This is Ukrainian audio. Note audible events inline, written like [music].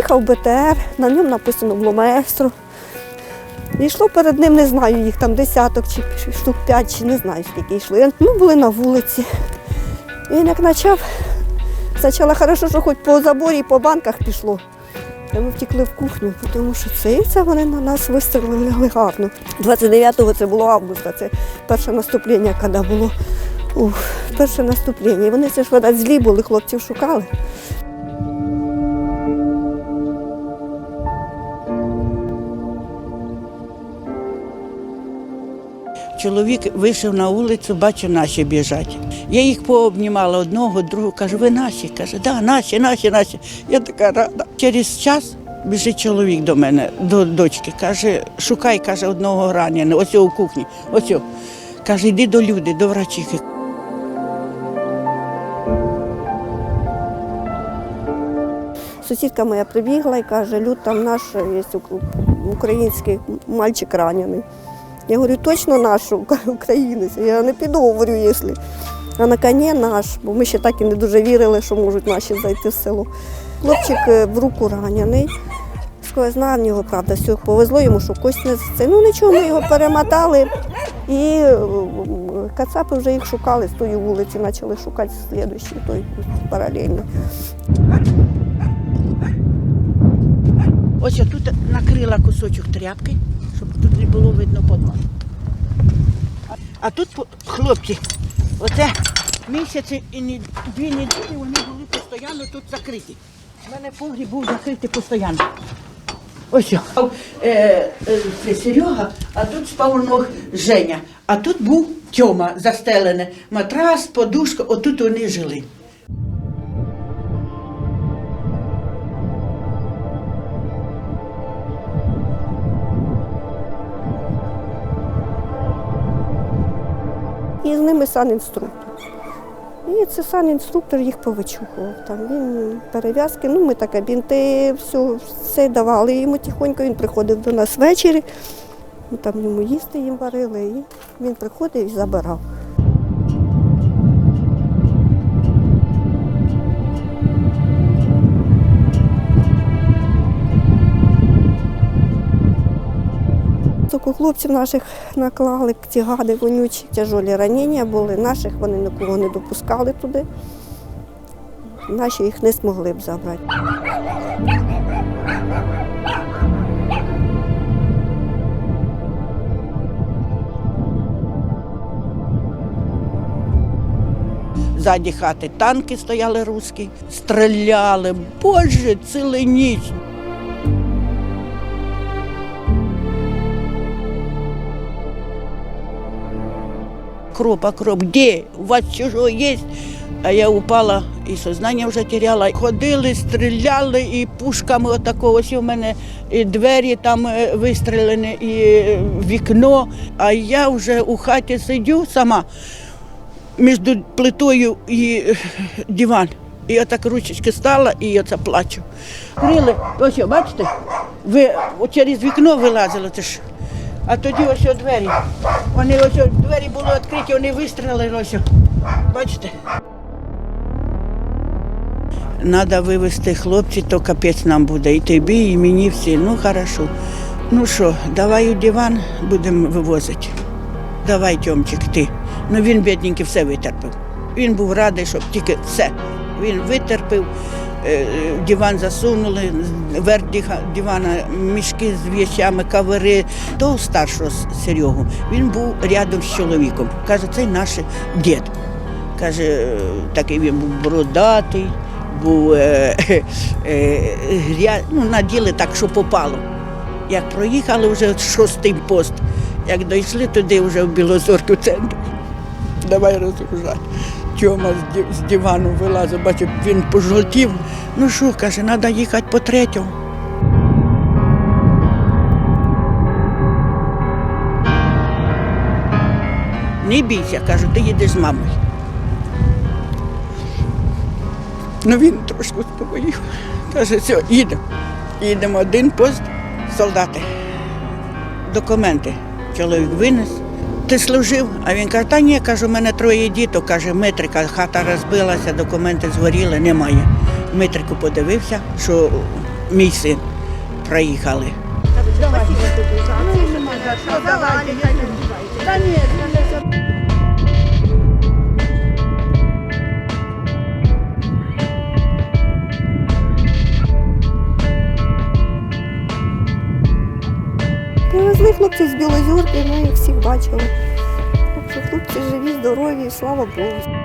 Їхав БТР, на ньому написано Бломаестро. І йшло перед ним, не знаю, їх там десяток чи штук п'ять, чи не знаю, скільки йшло. І Ми були на вулиці. І він як почав, спочатку хорошо, що хоч по заборі і по банках пішло. Та ми втекли в кухню, тому що це, це вони на нас вистрілили гарно. 29-го це було августа, це перше наступлення, коли було. Ух, перше наступлення. І вони це ж видать, злі були, хлопців шукали. Чоловік вийшов на вулицю, бачив, наші біжать. Я їх пообнімала одного, другого, кажу, ви наші? Каже, да, наші, наші, наші. Я така рада. Через час біжить чоловік до мене, до дочки, каже, шукай, каже, одного раненого, ось у кухні, ось. о». Каже, йди до люди, до врачихи. Сусідка моя прибігла і каже, Люд, там наш є ук- український мальчик ранений. Я говорю, точно наш [laughs] українець. Я не піду, говорю, якщо. А на коні наш, бо ми ще так і не дуже вірили, що можуть наші зайти в село. Хлопчик е, в руку ранений. Сквозна в нього, правда, все повезло йому, що кость не це. Ну нічого, ми його перемотали. І е, кацапи вже їх шукали з тої вулиці, почали шукати слідуючий, той паралельно. Ось я тут накрила кусочок тряпки, щоб тут не було видно подвал. А тут хлопці, оце місяці і не- дві неділі вони були постійно тут закриті. У мене погріб був закритий постійно. Ось. Е, е, Серега, а тут спав у ног Женя. А тут був Тьома застелене. Матрас, подушка, отут вони жили. І з ними санінструктор. І це санінструктор їх повичухував. Там він перев'язки, ну ми таке бінти, все, все давали йому тихонько. Він приходив до нас ввечері, ми там йому їсти їм варили, і він приходив і забирав. Тільки хлопців наших наклали ці гади вонючі, тяжолі ранення були. Наших вони нікого не допускали туди. Наші їх не змогли б забрати. Ззаді хати танки стояли руські, стріляли. Боже, цілу ніч. Кроп, окроп, де? У вас чужого є? А я упала і сознання вже теряла. Ходили, стріляли і пушками отакого. Ось у мене і двері там е, вистрілені, і е, вікно. А я вже у хаті сидю сама між плитою і е, диван. І я так ручечки стала і я це плачу. Крили, ось, бачите, ви через вікно вилазили, це ж. А тоді ось о двері. Вони ось о, двері були відкриті, вони вистрілили ось. Бачите? Треба вивезти хлопців, то капець нам буде. І тобі, і мені всі. Ну, хорошо. Ну що, давай у диван будемо вивозити. Давай, Тьомчик, ти. Ну він, бідненький, все витерпів. Він був радий, щоб тільки все. Він витерпів, е, в диван засунули, верх дивана мішки з вещами, кавери. До старшого Серегу він був рядом з чоловіком. Каже, це наш дід. Каже, е, такий він був бородатий, був е, е, гря... ну, наділи так, що попало. Як проїхали вже шостий пост, як дійшли туди вже в Білозорку центр. Давай розгружати. Тьома з, дивану вилазив, бачив, він пожовтів. Ну що, каже, треба їхати по третьому. Не бійся, кажу, ти їдеш з мамою. Ну він трошки успокоїв. Каже, все, їдемо. Їдемо один пост, солдати. Документи. Чоловік винес. Ти служив? А він каже, та ні, каже, у мене троє діток, каже, Митрика, хата розбилася, документи згоріли, немає. Митрику подивився, що мій син проїхали. Привезли хлопці з Білозірки, ми їх всіх бачили. Хлопці живі, здорові, слава Богу.